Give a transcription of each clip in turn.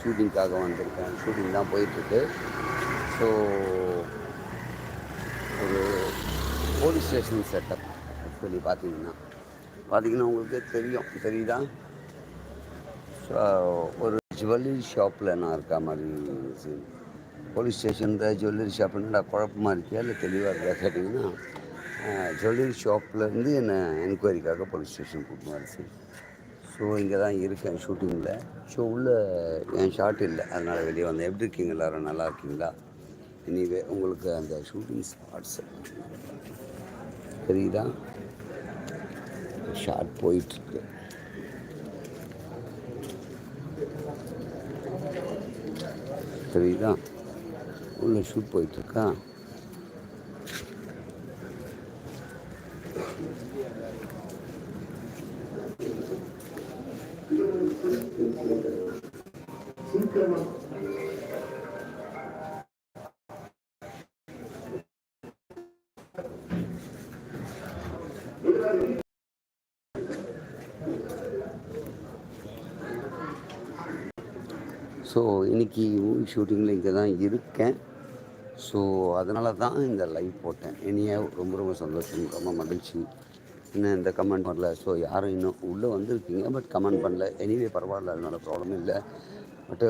ஷூட்டிங்காக வந்திருக்கேன். ஷூட்டிங் தான் போயிட்டுருக்கு. ஸோ ஒரு போலீஸ் ஸ்டேஷன் செட்டப் ஆக்சுவலி பார்த்தீங்கன்னா. பார்த்தீங்கன்னா உங்களுக்கு தெரியும். தெரியுதா? ஸோ ஒரு ஜுவல்லரி ஷாப்பில் நான் இருக்கா மாதிரி போலீஸ் ஸ்டேஷனில் ஜுவல்லரி ஷாப் என்னடா குழப்பமாக இருக்கியா இல்லை தெளிவாக இருக்கா கேட்டிங்கன்னா ஜுவல்லரி ஷாப்லேருந்து என்னை என்கொயரிக்காக போலீஸ் ஸ்டேஷன் கூப்பிட்டு வரச்சு ஸோ இங்கே தான் இருக்கேன் ஷூட்டிங்கில் ஸோ உள்ளே என் ஷாட் இல்லை. அதனால் வெளியே வந்தேன். எப்படி இருக்கீங்க எல்லாரும்? நல்லா இருக்கீங்களா? இனிவே உங்களுக்கு அந்த ஷூட்டிங் ஸ்பாட்ஸ் தெரியுதா? ஷாட் போயிட்டுருக்கு. தெரியுதா? உள்ள ஷூட் போயிட்டுருக்கா? இன்றைக்கி இன்னைக்கு மூவி ஷூட்டிங்கில் இங்கே தான் இருக்கேன். ஸோ அதனால தான் இந்த லைவ் போட்டேன். இனியே ரொம்ப ரொம்ப சந்தோஷம். ரொம்ப மகிழ்ச்சி. இன்னும் இந்த கமெண்ட் பண்ணல. ஸோ யாரும் இன்னும் உள்ளே வந்திருக்கீங்க பட் கமெண்ட் பண்ணல. எனிவே பரவாயில்ல. அதனால ப்ராப்ளம் இல்லை. பட்டு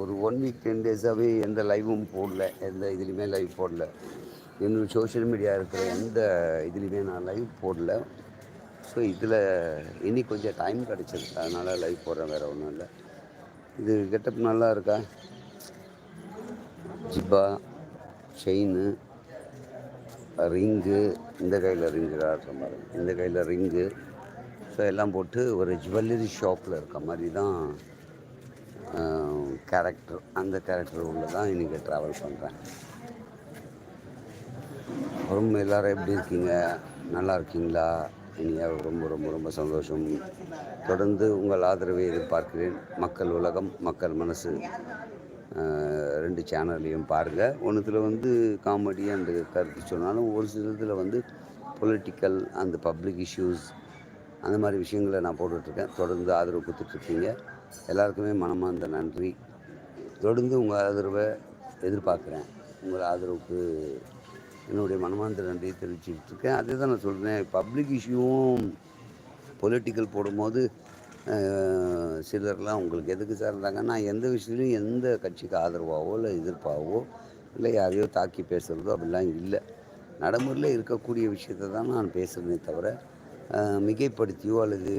ஒரு ஒன் வீக் டென் டேஸாகவே எந்த லைவும் போடல. எந்த இதுலேயுமே லைவ் போடல. என்னோட சோஷியல் மீடியா இருக்கிற எந்த இதுலேயுமே நான் லைவ் போடல. ஸோ இதில் இனி கொஞ்சம் டைம் கிடச்சிருக்கு. அதனால் லைவ் போடுறேன் வேறு ஒன்றும் இல்லை. இது கெட்டப் நல்லா இருக்கா ஜிப்பா செயின்னு ரிங்கு இந்த கையில் ரிங்கு இருக்க மாதிரி. இந்த கையில் ரிங்கு. ஸோ எல்லாம் போட்டு ஒரு ஜுவல்லரி ஷாப்பில் இருக்க மாதிரி தான் கேரக்டர் அந்த கேரக்டர் உள்ள தான் இன்றைக்கி ட்ராவல் பண்ணுறேன் ரொம்ப எல்லோரும் எப்படி இருக்கீங்க? நல்லா இருக்கீங்களா? இனியாக ரொம்ப ரொம்ப ரொம்ப சந்தோஷம். தொடர்ந்து உங்கள் ஆதரவை எதிர்பார்க்கிறேன். மக்கள் உலகம் மக்கள் மனசு ரெண்டு சேனல்லையும் பாருங்கள் ஒன்றுத்தில் வந்து காமெடி அந்த கருத்து சொன்னாலும் ஒரு சிலத்தில் வந்து பொலிட்டிக்கல் அந்த பப்ளிக் இஷ்யூஸ் அந்த மாதிரி விஷயங்களை நான் போட்டுட்ருக்கேன். தொடர்ந்து ஆதரவு கொடுத்துட்ருக்கீங்க. எல்லாருக்குமே மனமார்ந்த நன்றி. தொடர்ந்து உங்கள் ஆதரவை எதிர்பார்க்குறேன். உங்கள் ஆதரவுக்கு என்னுடைய மனமார்ந்த நன்றியை தெரிவிச்சுக்கிட்டு இருக்கேன். அதே தான் நான் சொல்கிறேன் பப்ளிக் இஷ்யூவும் பொலிட்டிக்கல் போடும்போது சிலர்லாம் உங்களுக்கு எதுக்கு சார் இருந்தாங்க நான் எந்த விஷயத்துலையும் எந்த கட்சிக்கு ஆதரவாகவோ இல்லை எதிர்ப்பாகவோ இல்லை யாரையோ தாக்கி பேசுகிறதோ அப்படிலாம் இல்லை. நடைமுறையில் இருக்கக்கூடிய விஷயத்த தான் நான் பேசுகிறேனே தவிர மிகைப்படுத்தியோ அல்லது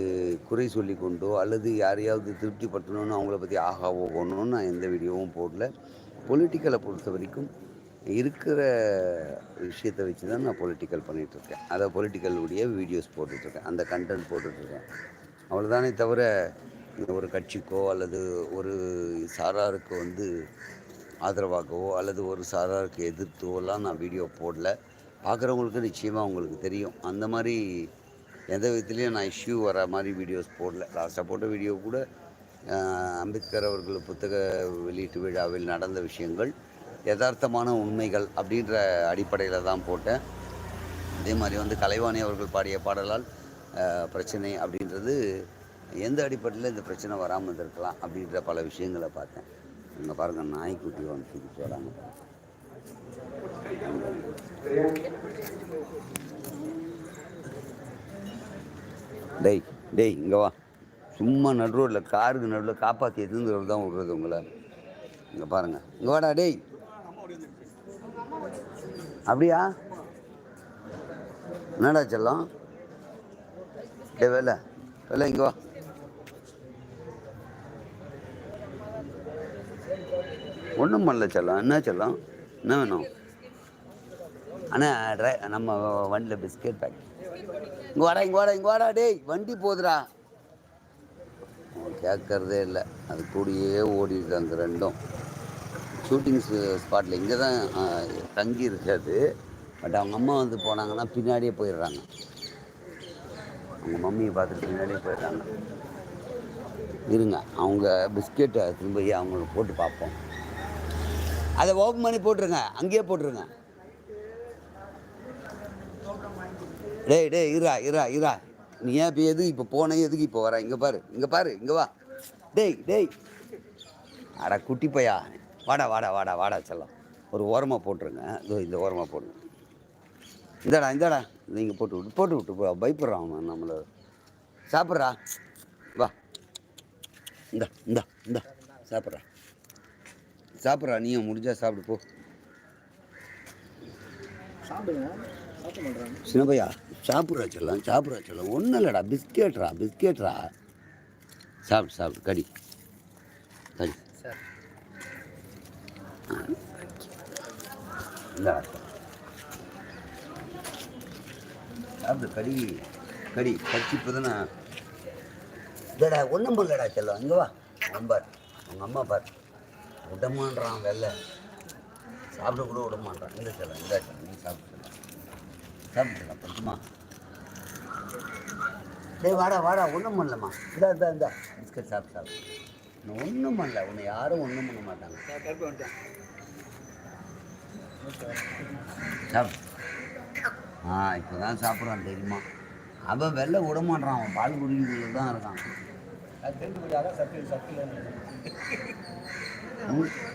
குறை சொல்லி கொண்டோ அல்லது யாரையாவது திருப்திப்படுத்தணும்னு அவங்கள பற்றி ஆகாவோ ஒன்றும் நான் எந்த வீடியோவும் போடல. பொலிட்டிக்கலை பொறுத்த வரைக்கும் இருக்கிற விஷயத்தை வச்சு தான் நான் பொலிட்டிக்கல் பண்ணிகிட்ருக்கேன் அதை பொலிட்டிக்கலுடைய வீடியோஸ் போட்டுட்ருக்கேன் அந்த கண்டென்ட் போட்டுட்ருக்கேன் அவ்வளோதானே தவிர ஒரு கட்சிக்கோ அல்லது ஒரு சாராருக்கு வந்து ஆதரவாகவோ அல்லது ஒரு சாராருக்கு எதிர்த்தோலாம் நான் வீடியோ போடல. பார்க்குறவங்களுக்கு நிச்சயமாக உங்களுக்கு தெரியும். அந்த மாதிரி எந்த விதத்துலேயும் நான் இஷ்யூ வர மாதிரி வீடியோஸ் போடல. லாஸ்ட்டாக போட்ட வீடியோ கூட அம்பேத்கர் அவர்கள் புத்தக வெளியீட்டு விழாவில் நடந்த விஷயங்கள். யதார்த்தமான உண்மைகள் அப்படின்ற அடிப்படையில் தான் போட்டேன். அதே மாதிரி வந்து கலைவாணி அவர்கள் பாடிய பாடலால் பிரச்சனை அப்படின்றது எந்த அடிப்படையில் இந்த பிரச்சனை வராமல் இருந்திருக்கலாம் அப்படின்ற பல விஷயங்களை பார்த்தேன். இங்கே பாருங்கள் நாய்க்குட்டி வந்து தூக்கிட்டு வராங்க. டேய் டேய் இங்கே வா. சும்மா நடு ரோட்டில் காருக்கு நடுவில் காப்பாற்றி எதுங்கிறது தான் விடுறது உங்களை. இங்கே பாருங்கள் இங்கே வாடா டேய். அப்படியா? என்னடா செல்லம்? டே வேலை வேலை இங்கே வா. ஒன்றும் பண்ணல செல்லம். என்ன செல்லம்? என்ன வேணும்? அண்ணா ட்ரை நம்ம வண்டியில் பிஸ்கெட் பேக் இங்கே வாடா இங்கே வாடா இங்கே வாடா டேய் வண்டி போகுதுடா கேட்கறதே இல்லை. அது கூடியே ஓடிடுது அந்த ரெண்டும். ஷூட்டிங் ஸ்பாட்டில் இங்கே தான் தங்கி இருக்காது. பட் அவங்க அம்மா வந்து போனாங்கன்னா பின்னாடியே போயிடுறாங்க. அவங்க மம்மியை பார்த்துட்டு பின்னாடியே போயிடுறாங்க. இருங்க அவங்க பிஸ்கெட்டை திரும்ப அவங்களுக்கு போட்டு பார்ப்போம். அதை ஓப்பன் பண்ணி போட்டுருங்க அங்கேயே போட்டுருங்க. டேய் டேய் இரா இரா இரா நீ ஏன் இப்போ எதுக்கு இப்போ போன எதுக்கு இப்போ வர? இங்கே பாரு இங்கே பாரு இங்கே வா. டேய் டேய். அட குட்டி பையா. வாடா வாடா வாடா வாடா செல்லம். ஒரு ஓரமாக போட்டுருங்க. இதோ இந்த ஓரமாக போடுங்க. இந்தாடா இந்தாடா. நீங்கள் போட்டு விட்டு போட்டு விட்டு போ. பயப்படுறான் அவன் நம்மளை. சாப்பிட்றா? வா. இந்தா இந்தா இந்தா. சாப்பிட்றா. சாப்பிட்றா நீயும் முடிஞ்சா சாப்பிடு போ. சின்னப்பையா சாப்பிட்றா செல்லம் சாப்பிட்றா செல்லம். ஒன்றும் இல்லைடா பிஸ்கெட்ரா பிஸ்கெட்ரா. சாப்பிடு சாப்பிடு கடி. கடி. சாப்பிடு கடி கடி கடிச்சு இப்போ தானே இல்லைடா ஒன்றும் பண்ணலடா செல்லம். இங்கே வா. அவன் பார். அவங்க அம்மா பார். விடமான்றான் வெளில சாப்பிட கூட விடமான்றான் இந்த செல்லம் இந்த செல்லம். நீ சாப்பிடு செல்லம். சாப்பிடு செல்லம் பத்துமா டேய் வாடா வாடா. ஒன்றும் பண்ணலம்மா. இந்தா இந்தா இந்தா. பிஸ்கட் சாப்பிட்டு சாப்பிடு. நான் ஒன்றும் பண்ணல. உன்னை யாரும் ஒன்றும் பண்ண மாட்டாங்க. சாப்பிடு ஆ இப்போ தான் சாப்பிட்றான் தெரியுமா? அவன் வெளில விட மாட்டான் அவன் பால் குடிக்கிறதுல தான் இருக்கான்.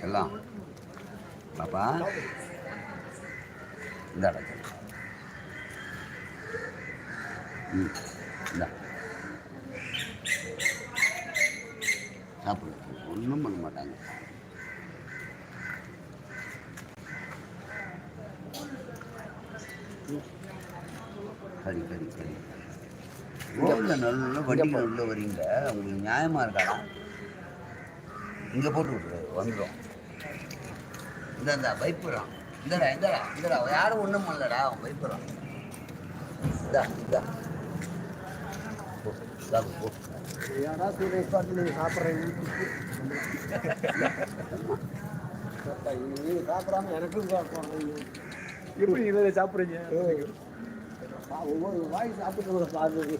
எல்லாம். பாப்பா. இந்தாடா ம் இந்தா. சாப்பிடு. ஒன்றும் பண்ண மாட்டாங்க கறி கறி கறி ரோட்டில் நல்ல வண்டியில் உள்ள வரீங்க உங்களுக்கு நியாயமாக இருக்காடா இங்கே போட்டு விட்டுரு வந்துடும் இந்த இந்த பயப்படுறான் இந்தடா இந்தடா இந்தடா யாரும் ஒன்றும் பண்ணலடா அவன் பயப்படுறான். இந்தா இந்தா. சாப்பிட்றீங்க? எனக்கும் சாப்பிட்றீங்க. எப்படி நீங்கள் சாப்பிட்றீங்க? ஒவ்வொரு வாய் சாப்பிட்டு பார்த்து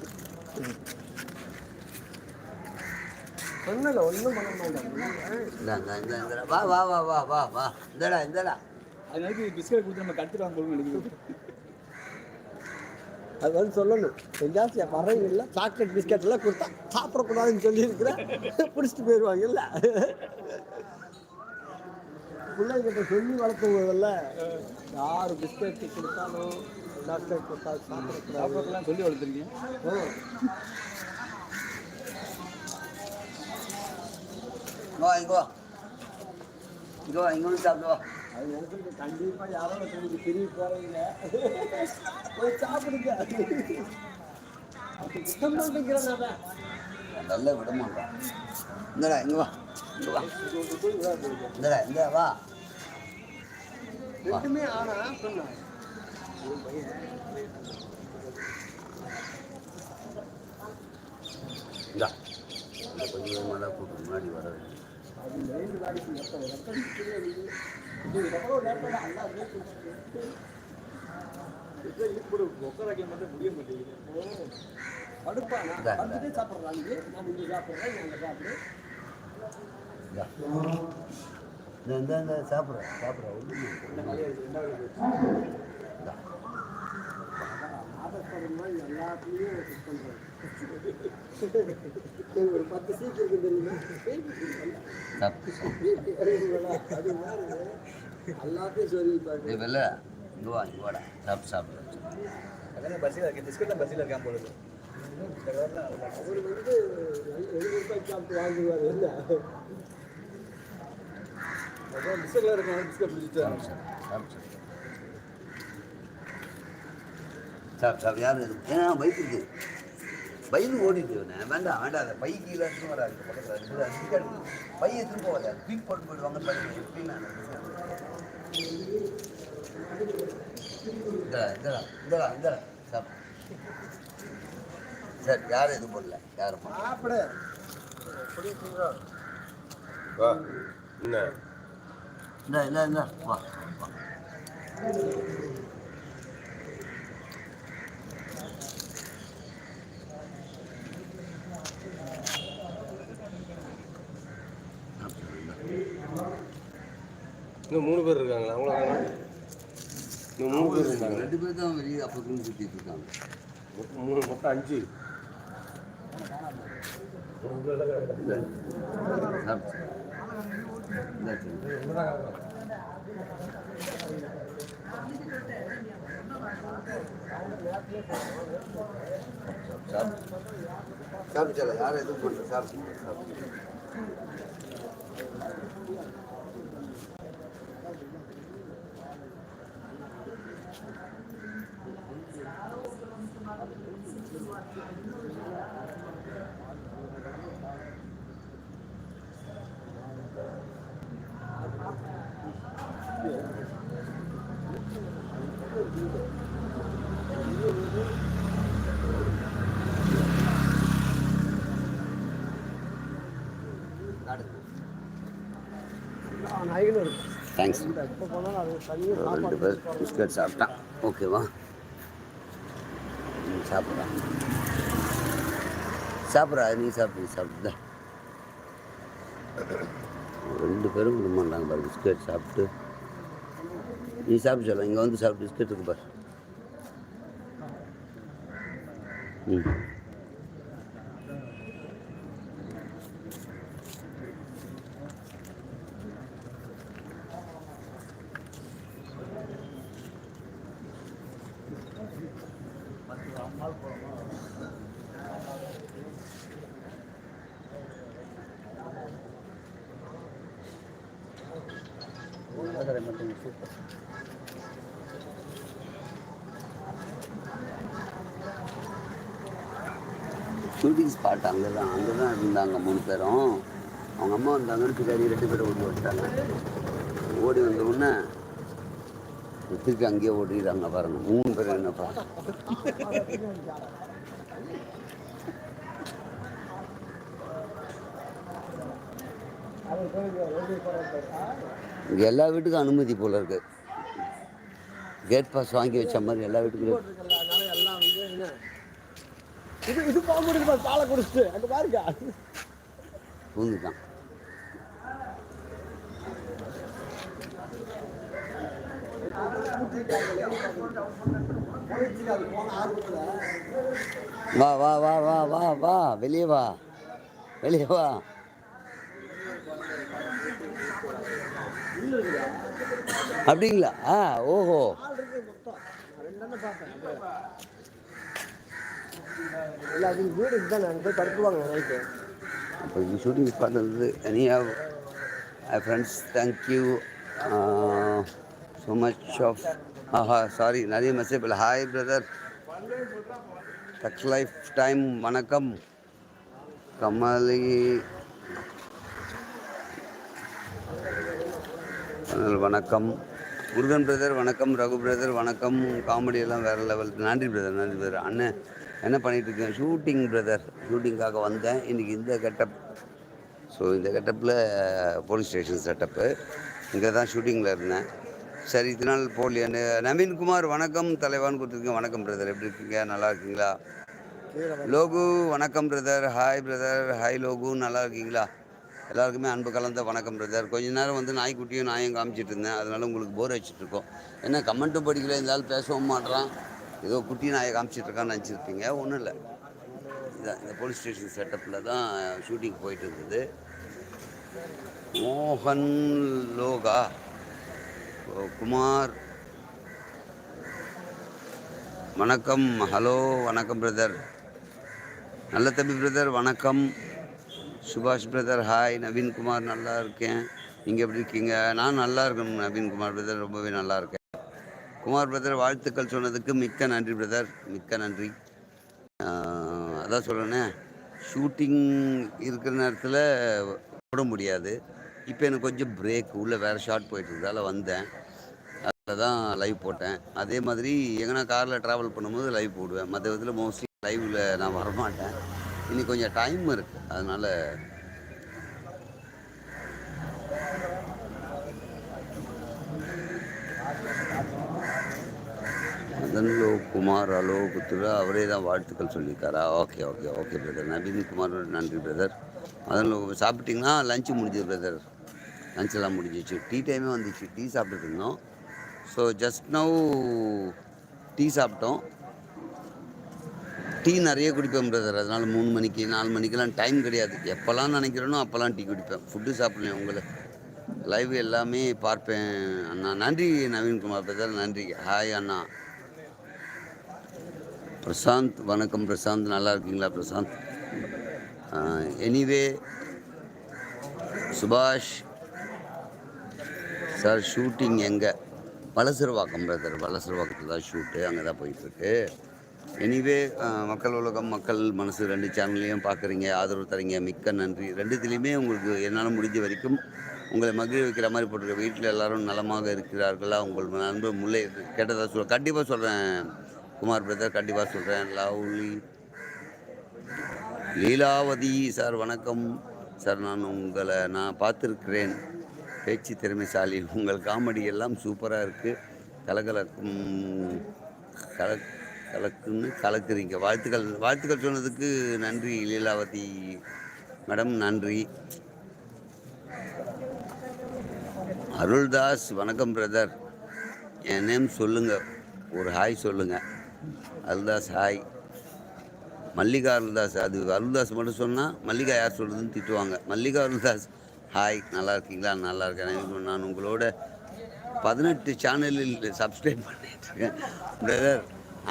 ஒன்றும் ஒன்றும் பண்ண மாட்டாங்க. வா வா வா வா வா வா. இந்தடா இந்தடா. அதனால பிஸ்கட் கொடுத்து நம்ம போகணும் நினைக்கிறேன். அது வந்து சொல்லணும். எங்கேயாச்சும் என் பறவைகள்ல சாக்லேட் பிஸ்கட் எல்லாம் கொடுத்தா சாப்பிடக்கூடாதுன்னு சொல்லியிருக்கிறேன் பிடிச்சிட்டு போயிடுவாங்கல்ல பிள்ளைங்கிட்ட சொல்லி வளர்த்துவதில்ல யார் பிஸ்கட் கொடுத்தாலும் சாக்லேட் கொடுத்தாலும் சொல்லி வளர்த்துருக்கீங்க இங்கே வந்து அது கண்டிப்பாக யாரோ பிரிவு போகிறீங்க போய் சாப்பிடுங்க அப்படி பண்ணிக்கிறேன் நல்லா விட மாட்டான் இந்தடா இங்கே வா இங்கே வா இந்தடா இந்த வா ரெண்டுமே ஆனா சொன்னேன் இந்தா. இந்த கொஞ்சம் கொஞ்சமாக கூட்டு முன்னாடி வர வேண்டும். அது மைண்டு பாதிக்கு எப்போ ரத்தம் படுப்பானா படுத்துட்டே சாப்பிட்றாங்க நான் இங்கே சாப்பிட்றேன் நீ அங்கே சாப்பிடு இந்தா சாப்பிட்ற ஆதரப்படுமா எல்லாத்துலேயும் ஃபிட் பண்ணுறேன் ஒரு பத்து சீட் இருக்கு தெரியுமா? அது மாதிரி எல்லாத்தையும் சொல்லிப்பாரு நீ வெளில இங்கே வா இங்கே வாடா. சாப்பிட்டு சாப்பிடு அதானே பஸ்ஸில் இருக்கேன் பிஸ்கட் பஸ்ஸில் இருக்கான் போலுது அவர் வந்து எழுபது ரூபாய்க்கு சாப்பிட்டு வாங்குவார் என்ன? அதான் பிஸ்கட்டில் இருக்கான் பிஸ்கட் பிடிச்சிட்டு சாப்பிட்டு சாப்பிட்டு யாரும் இது ஏன்னா பைக் இருக்கு பைக்கு ஓடிட்டு. வேண்டாம் வேண்டாம் அந்த பை கீழே எடுத்து வராது பக்கத்தில் இருக்குது அது டிக்கெட் பையை திரும்ப வராது தூக்கி போட்டு போயிடுவாங்க பை எப்படி நான் இந்தடா இந்தடா இந்தடா சாப்பிடு சரி யாரும் எதுவும் போடல. யாரும் போடல சாப்பிடு வா. என்ன? இந்த இந்த இந்த. வா வா. இன்னும் மூணு பேர் இருக்காங்களா அவங்கள இன்னும் மூணு பேர் இருந்தாங்க ரெண்டு பேர் தான் வெளியே அப்போ சுற்றிட்டு இருக்காங்க மூணு மொத்தம் அஞ்சு சாப்பிட்டு யாரும் எதுவும் பண்ணல சாப்பிட்டு சாப்பிட்டு நாய்களும் இருக்கு தேங்க்ஸ் ரெண்டு பேர் பிஸ்கட் சாப்பிட்டான். ஓகேவா? நீ சாப்பிட்றா. சாப்பிட்றா நீ சாப்பிடு சாப்பிட்டு ரெண்டு பேரும் விட மாட்டாங்க பாரு பிஸ்கட் சாப்பிட்டு. நீ சாப்பிட்டு சொல்ல இங்கே வந்து சாப்பிட்டு பிஸ்கட் இருக்கு பாரு. ம். ஷூட்டிங் ஸ்பாட் அங்கே தான் அங்கே தான் இருந்தாங்க மூணு பேரும். அவங்க அம்மா வந்தாங்கன்னு பின்னாடி ரெண்டு பேரும் ஓடி வந்துட்டாங்க. ஓடி வந்த உடனே திருப்பி அங்கேயே ஓடிடுறாங்க பாருங்க. மூணு பேர் என்னப்பா அது எல்லா வீட்டுக்கும் அனுமதி போல இருக்கு. கேட் பாஸ் வாங்கி வச்ச மாதிரி எல்லா வீட்டுக்கும் இது இது பாரு பாலை குடிச்சிட்டு அங்கே பாருங்க. பூந்துட்டான். வா வா வா வா வா வா வெளியே வா. வெளியே வா. அப்படிங்களா? ஆ ஓஹோ. இல்லை அது வீடு இதுதான் அங்கே போய் படுத்துவாங்க நைட்டு. அப்போ இந்த ஷூட்டிங் ஸ்பாட் இருந்தது anyhow friends thank you so much of Aha sorry நிறைய மெசேஜ் இல்லை hi brother touch life time வணக்கம். கமலி அண்ணல் வணக்கம். முருகன் பிரதர் வணக்கம். ரகு பிரதர் வணக்கம். காமெடி எல்லாம் வேறு லெவல் நன்றி பிரதர் நன்றி பிரதர் அண்ணன் என்ன பண்ணிட்டு இருக்கேன் ஷூட்டிங் பிரதர் ஷூட்டிங்காக வந்தேன். இன்றைக்கி இந்த கெட்டப் ஸோ இந்த கெட்டப்பில் போலீஸ் ஸ்டேஷன் செட்டப்பு இங்கே தான் ஷூட்டிங்கில் இருந்தேன். சரி இது நாள் போலியான்னு நவீன்குமார் வணக்கம். தலைவான்னு கொடுத்துருக்கீங்க. வணக்கம் பிரதர் எப்படி இருக்கீங்க? நல்லா இருக்கீங்களா? லோகு வணக்கம் brother hi brother hi Logu. நல்லா இருக்கீங்களா? எல்லாருக்குமே அன்பு கலந்த வணக்கம் பிரதர். கொஞ்ச நேரம் வந்து நாய்க்குட்டியும் நாயும் காமிச்சிட்டு இருந்தேன். அதனால உங்களுக்கு போர் அடிச்சிட்டு என்ன கமெண்ட்டும் படிக்கல இருந்தாலும் பேசவும் மாட்றான். ஏதோ குட்டி நாயை காமிச்சிட்டு இருக்கான்னு நினச்சிருப்பீங்க. ஒன்றும் இல்லை. இதான் இந்த போலீஸ் ஸ்டேஷன் செட்டப்பில் தான் ஷூட்டிங் போயிட்டு இருந்தது. மோகன் லோகா. குமார். வணக்கம். ஹலோ வணக்கம் பிரதர். நல்ல தம்பி பிரதர் வணக்கம். சுபாஷ் பிரதர் ஹாய் நவீன்குமார் நல்லா இருக்கேன். நீங்கள் எப்படி இருக்கீங்க? நான் நல்லா இருக்கேன் நவீன்குமார் பிரதர் ரொம்பவே நல்லா இருக்கேன். குமார் பிரதர் வாழ்த்துக்கள் சொன்னதுக்கு மிக்க நன்றி பிரதர். மிக்க நன்றி. அதான் சொல்கிறேனே ஷூட்டிங் இருக்கிற நேரத்தில் போட முடியாது. இப்போ எனக்கு கொஞ்சம் பிரேக் உள்ளே வேறு ஷார்ட் போயிட்டுருந்ததால் வந்தேன். அதில் தான் லைவ் போட்டேன். அதே மாதிரி எங்கன்னா காரில் ட்ராவல் பண்ணும்போது லைவ் போடுவேன். மற்ற விதத்தில் மோஸ்ட்லி லைவில் நான் வரமாட்டேன். இன்னைக்கு கொஞ்சம் டைம் இருக்குது அதனால் அதன்லோ குமார் அலோ புத்துரா அவரே தான் வாழ்த்துக்கள் சொல்லியிருக்காரா? Okay okay okay brother Naveen Kumar நன்றி பிரதர் அதன்லோ சாப்பிட்டீங்கன்னா லஞ்சு முடிஞ்சது பிரதர் லஞ்செல்லாம் முடிஞ்சிச்சு. டீ டைமே வந்துச்சு. டீ சாப்பிட்டுட்டு இருந்தோம். ஸோ ஜஸ்ட் நவ் டீ சாப்பிட்டோம். டீ நிறைய குடிப்பேன் பிரதர் அதனால் மூணு மணிக்கு நாலு மணிக்கெல்லாம் டைம் கிடையாது. எப்போல்லாம் நினைக்கிறேனோ அப்போல்லாம் டீ குடிப்பேன். ஃபுட்டு சாப்பிட்லேன் உங்களை? லைவ் எல்லாமே பார்ப்பேன் அண்ணா. நன்றி நவீன்குமார் பிரதர் நன்றி. ஹாய் அண்ணா. பிரசாந்த் வணக்கம் பிரசாந்த். நல்லா இருக்கீங்களா Prashanth? Anyway Subash sir shooting எங்கே? வலசரவாக்கம் பிரதர் வலசரவாக்கத்தில் தான் ஷூட்டு அங்கே தான் போயிட்டுருக்கு எனிவே மக்கள் உலகம் மக்கள் மனசு ரெண்டு சேனல்லையும் பார்க்குறீங்க ஆதரவு தரீங்க மிக்க நன்றி. ரெண்டுத்துலேயுமே உங்களுக்கு என்னால் முடிஞ்ச வரைக்கும் உங்களை மகிழ வைக்கிற மாதிரி போட்டிருக்க வீட்டில் எல்லாரும் நலமாக இருக்கிறார்களா உங்கள் நண்பர் முல்லை கேட்டதாக சொல்ல கண்டிப்பாக சொல்கிறேன் குமார் பிரதர் கண்டிப்பாக சொல்கிறேன் லவ்லி. லீலாவதி சார் வணக்கம். சார் நான் உங்களை நான் பார்த்துருக்கிறேன். பேச்சு திறமைசாலி. உங்கள் காமெடி எல்லாம் சூப்பராக இருக்குது கலகலக்கும் கல கலக்குன்னு கலக்குறீங்க. வாழ்த்துக்கள் வாழ்த்துக்கள் சொன்னதுக்கு நன்றி லீலாவதி. மேடம் நன்றி. அருள்தாஸ் வணக்கம் பிரதர். என் நேம் சொல்லுங்கள் ஒரு ஹாய் சொல்லுங்கள் அருள்தாஸ் ஹாய். மல்லிகா அருள்தாஸ் அது அருள்தாஸ் மட்டும் சொன்னால் மல்லிகா யார் சொல்கிறதுன்னு திட்டுவாங்க. மல்லிகா அருள்தாஸ் ஹாய். நல்லா இருக்கீங்களா? நல்லா இருக்கேன். நான் உங்களோட பதினெட்டு சேனலில் சப்ஸ்கிரைப் பண்ணிட்டுருக்கேன் பிரதர்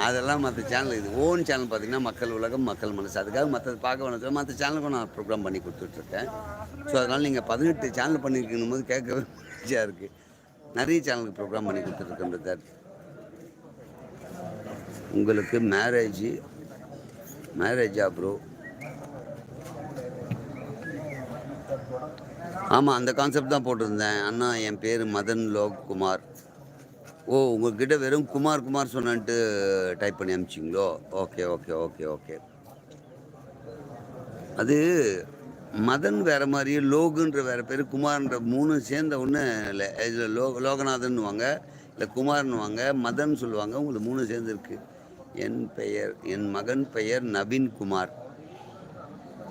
அதெல்லாம் மற்ற சேனல் இது ஓன் சேனல் பார்த்தீங்கன்னா மக்கள் உலகம் மக்கள் மனசு. அதுக்காக மற்றது பார்க்க வேணும். மற்ற சேனலுக்கும் நான் ப்ரோக்ராம் பண்ணி கொடுத்துட்ருக்கேன். ஸோ அதனால் நீங்கள் பதினெட்டு சேனல் பண்ணியிருக்கணும் போது கேட்கவே மகிழ்ச்சியாக இருக்குது நிறைய சேனலுக்கு ப்ரோக்ராம் பண்ணி கொடுத்துட்ருக்கேன் பிரதர் உங்களுக்கு மேரேஜ் மேரேஜா ப்ரோ ஆமாம் அந்த கான்செப்ட் தான் போட்டிருந்தேன். அண்ணா என் பேர் மதன் லோக்குமார் ஓ உங்ககிட்ட வெறும் குமார் குமார் சொன்னான்ட்டு டைப் பண்ணி அனுப்பிச்சிங்களோ ஓகே ஓகே ஓகே ஓகே அது மதன் வேற மாதிரி லோகுன்ற வேற பேர் குமார்ன்ற மூணு சேர்ந்த ஒன்று இல்லை இதில் லோ லோகநாதன்னுவாங்க இல்லை குமார்னுவாங்க மதன் சொல்லுவாங்க உங்களுக்கு மூணு சேர்ந்துருக்கு என் பெயர் என் மகன் பெயர் நவீன் குமார்.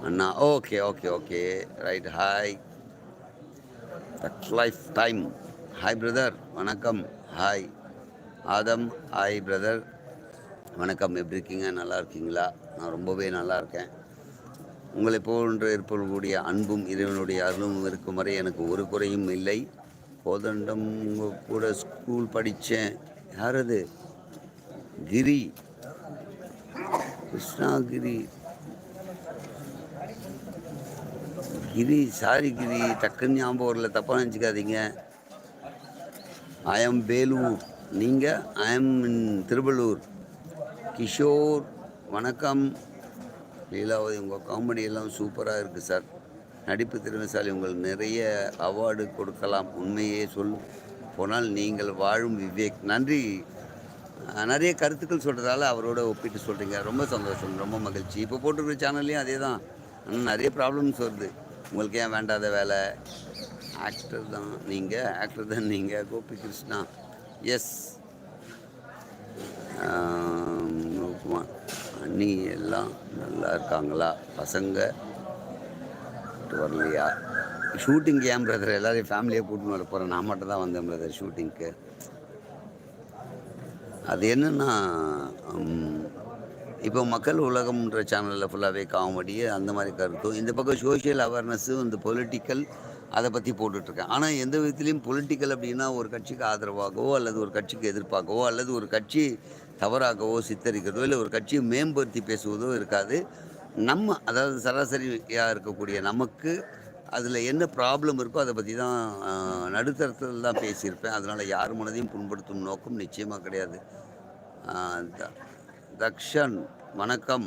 அண்ணா okay okay okay right hi life time hi brother வணக்கம். ஹாய் ஆதம் ஹாய் பிரதர் வணக்கம். எப்படி இருக்கீங்க? நல்லா இருக்கீங்களா? நான் ரொம்பவே நல்லா இருக்கேன். உங்களை போன்று இருப்பவர்களுடைய அன்பும் இறைவனுடைய அருளும் இருக்கும் வரை எனக்கு ஒரு குறையும் இல்லை. போதண்டம் உங்கள் கூட ஸ்கூல் படித்தேன் யார் அது? கிரி. கிருஷ்ணாகிரி கிரி. சாரி கிரி. டக்குன்னு ஞாபகம் வரல. தப்பாக நினச்சிக்காதீங்க. ஐ ஐஎம் வேலூர் நீங்கள் ஐஎம் திருவள்ளூர் கிஷோர் வணக்கம். லீலாவதி உங்கள் காமெடி எல்லாம் சூப்பராக இருக்குது சார் நடிப்பு திறமைசாலி உங்கள் நிறைய அவார்டு கொடுக்கலாம். உண்மையே சொல். போனால் நீங்கள் வாழும் விவேக். நன்றி. நிறைய கருத்துக்கள் சொல்கிறதால அவரோட ஒப்பிட்டு சொல்கிறீங்க ரொம்ப சந்தோஷம். ரொம்ப மகிழ்ச்சி. இப்போ போட்டிருக்கிற சேனல்லையும் அதே தான் ஆனால் நிறைய ப்ராப்ளம்ஸ் வருது. உங்களுக்கு ஏன் வேண்டாத வேலை? ஆக்டர் தான். நீங்கள் ஆக்டர் தான் நீங்கள் கோபி கிருஷ்ணா. எஸ் குமார் அண்ணி எல்லாம் நல்லா இருக்காங்களா? பசங்க? வரலையா? ஷூட்டிங் ஏன் பிரதர் எல்லாரையும் ஃபேமிலியை கூட்டின்னு வர போகிறேன் நான் மட்டும் தான் வந்தேன் பிரதர் ஷூட்டிங்க்கு அது என்னென்னா இப்போ மக்கள் உலகம்ன்ற சேனலில் ஃபுல்லாகவே காமெடி அந்த மாதிரி கருத்தும் இந்த பக்கம் சோஷியல் அவேர்னஸ்ஸு இந்த பொலிட்டிக்கல் அதை பற்றி போட்டுட்ருக்கேன். ஆனால் எந்த விதத்துலேயும் பொலிட்டிக்கல் அப்படின்னா ஒரு கட்சிக்கு ஆதரவாகவோ அல்லது ஒரு கட்சிக்கு எதிர்ப்பாகவோ அல்லது ஒரு கட்சி தவறாகவோ சித்தரிக்கிறதோ இல்லை ஒரு கட்சியை மேம்படுத்தி பேசுவதோ இருக்காது. நம்ம அதாவது சராசரியாக இருக்கக்கூடிய நமக்கு அதில் என்ன ப்ராப்ளம் இருக்கோ அதை பற்றி தான் நடுத்தரத்தில் தான் பேசியிருப்பேன். அதனால் யார் மனதையும் புண்படுத்தும் நோக்கம் நிச்சயமாக கிடையாது. அதுதான் தக்ஷன் வணக்கம்.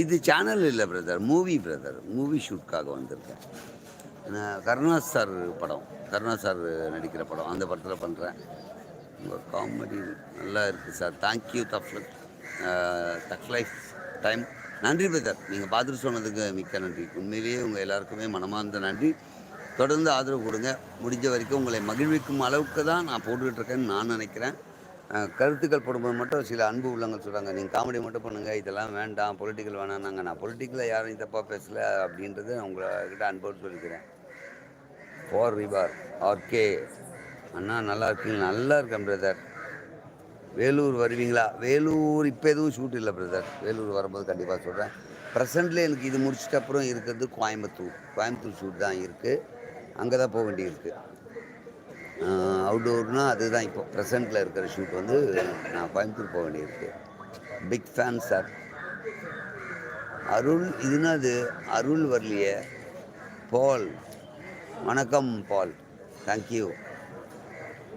இது சேனல் இல்லை பிரதர் மூவி பிரதர் மூவி ஷூட்காக வந்திருக்கேன். நான் சார் படம். கருணா சார் நடிக்கிற படம். அந்த படத்தில் பண்ணுறேன் உங்கள் காமெடி நல்லா இருக்குது sir thank you tough thug life time நன்றி பிரதர் நீங்கள் பார்த்துட்டு சொன்னதுக்கு மிக்க நன்றி. உண்மையிலேயே உங்கள் எல்லாருக்குமே மனமார்ந்த நன்றி. தொடர்ந்து ஆதரவு கொடுங்க. முடிஞ்ச வரைக்கும் உங்களை மகிழ்விக்கும் அளவுக்கு தான் நான் போட்டுக்கிட்டு இருக்கேன்னு நான் நினைக்கிறேன். கருத்துக்கள் போடும்போது மட்டும் சில அன்பு உள்ளவங்க சொல்கிறாங்க நீங்கள் காமெடி மட்டும் பண்ணுங்கள் இதெல்லாம் வேண்டாம். பொலிட்டிக்கல் வேணாம்னாங்க. நான் பொலிட்டிக்கலில் யாரும் தப்பாக பேசலை அப்படின்றது உங்கள்கிட்ட அன்போடு சொல்லிக்கிறேன். ஃபார் ரிவார் ஆர்கே அண்ணா நல்லா இருக்கீங்க. நல்லா இருக்கேன் பிரதர் வேலூர் வருவீங்களா? வேலூர் இப்போ எதுவும் ஷூட் இல்லை பிரதர் வேலூர் வரும்போது கண்டிப்பாக சொல்கிறேன் ப்ரெசண்டில் எனக்கு இது முடிச்சிட்ட அப்புறம் இருக்கிறது கோயம்புத்தூர். கோயம்புத்தூர் ஷூட் தான் இருக்குது அங்கே தான் போக வேண்டியிருக்கு. அவுட்டோர்னால் அதுதான் இப்போ. ப்ரெசண்ட்டில் இருக்கிற ஷூட் வந்து நான் கோயம்புத்தூர் போக வேண்டியிருக்கு. பிக் ஃபேன் சார் அருள் இதுனா அது அருள் வரலையே. பால் வணக்கம் பால் தேங்க்யூ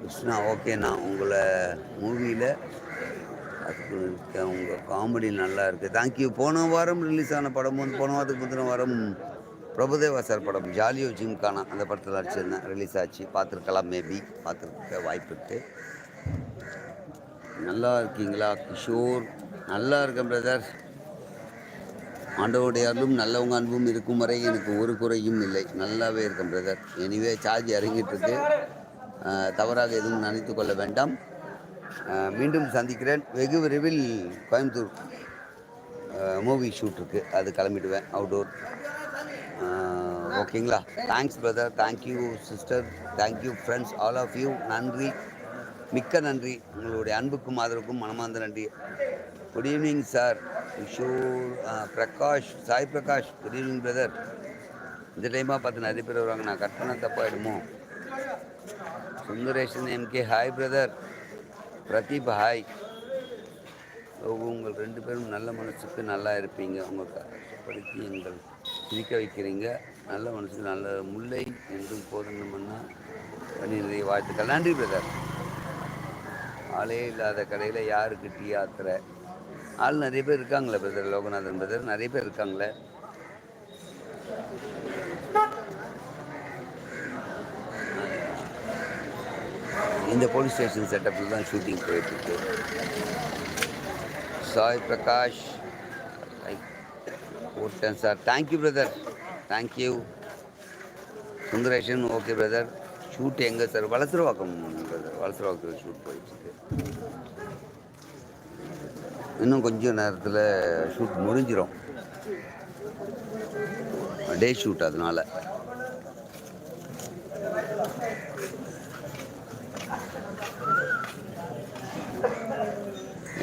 கிருஷ்ணா ஓகேண்ணா உங்களை மூவியில் அதுக்கு உங்கள் காமெடி நல்லா இருக்குது தேங்க்யூ போன வாரம் ரிலீஸ் ஆன படம் வந்து போன வாரத்துக்கு முந்தின வாரம் பிரபுதேவா சார் படம் ஜாலியோ ஜிம்கானா அந்த படத்தில் அடிச்சிருந்தேன் ரிலீஸ் ஆச்சு. பார்த்துருக்கலாம் மேபி பார்த்துருக்க வாய்ப்பு இருக்குது நல்லா இருக்கீங்களா கிஷோர்? நல்லா இருக்கேன் பிரதர் ஆண்டவருடைய அருளும் நல்லவங்க அன்பும் இருக்கும் வரை எனக்கு ஒரு குறையும் இல்லை. நல்லாவே இருக்கேன் பிரதர் எனிவே சார்ஜ் இறங்கிட்டு தவறாக எதுவும் நினைத்து கொள்ள வேண்டாம். மீண்டும் சந்திக்கிறேன். வெகு விரைவில் கோயம்புத்தூர் மூவி ஷூட் இருக்குது அது கிளம்பிடுவேன். அவுட்டோர் ஓகேங்களா? Thanks brother thank you sister thank you friends all of you நன்றி. மிக்க நன்றி. உங்களுடைய அன்புக்கும் ஆதரவுக்கும் மனமார்ந்த நன்றி. Good evening sir Vishu Prakash Sai Prakash good evening brother இந்த டைமாக பார்த்து நிறைய பேர் வருவாங்க. நான் கட் பண்ண தப்பாயிடுமோ Sundaresan MK hi brother Pradeep hi உங்கள் ரெண்டு பேரும் நல்ல மனசுக்கு நல்லா இருப்பீங்க. உங்கள் கஷ்டப்படுத்தி எங்கள் சிரிக்க வைக்கிறீங்க. நல்ல மனசு நல்ல முல்லை என்றும் போதணும்னா பண்ணி நிறைய வாழ்த்துக்கள். நன்றி பிரதர் ஆளே இல்லாத கடையில் யாருக்கு டீ ஆத்துற? ஆள் நிறைய பேர் இருக்காங்களே பிரதர் லோகநாதன் பிரதர் நிறைய பேர் இருக்காங்களே? இந்த போலீஸ் ஸ்டேஷன் செட்டப்பில் தான் ஷூட்டிங் போயிட்டுருக்கு சாய் பிரகாஷ் போட்டேன் sir. Thank you brother thank you Sundaresan okay brother shoot எங்கே சார்? வளசரவாக்கம் பிரதர் வளசரவாக்கத்தில் ஷூட் போயிட்டுருக்கு இன்னும் கொஞ்சம் நேரத்தில் ஷூட் முடிஞ்சிடும் டே ஷூட் அதனால.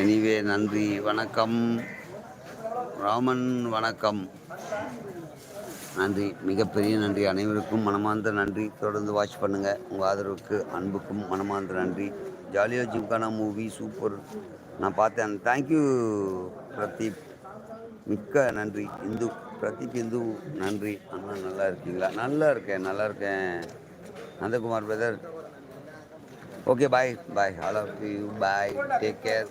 எனிவே நன்றி. வணக்கம். ராமன் வணக்கம். நன்றி மிகப்பெரிய நன்றி. அனைவருக்கும் மனமார்ந்த நன்றி. தொடர்ந்து வாட்ச் பண்ணுங்கள் உங்கள் ஆதரவுக்கு அன்புக்கும் மனமார்ந்த நன்றி. ஜாலியோ ஜிம்கானா மூவி சூப்பர் நான் பார்த்தேன். Thank you Pradeep. மிக்க நன்றி. இந்து பிரதீப் இந்து நன்றி. அண்ணா நல்லா இருக்கீங்களா? நல்லா இருக்கேன் நல்லா இருக்கேன். Nandakumar brother okay bye bye all of you bye take care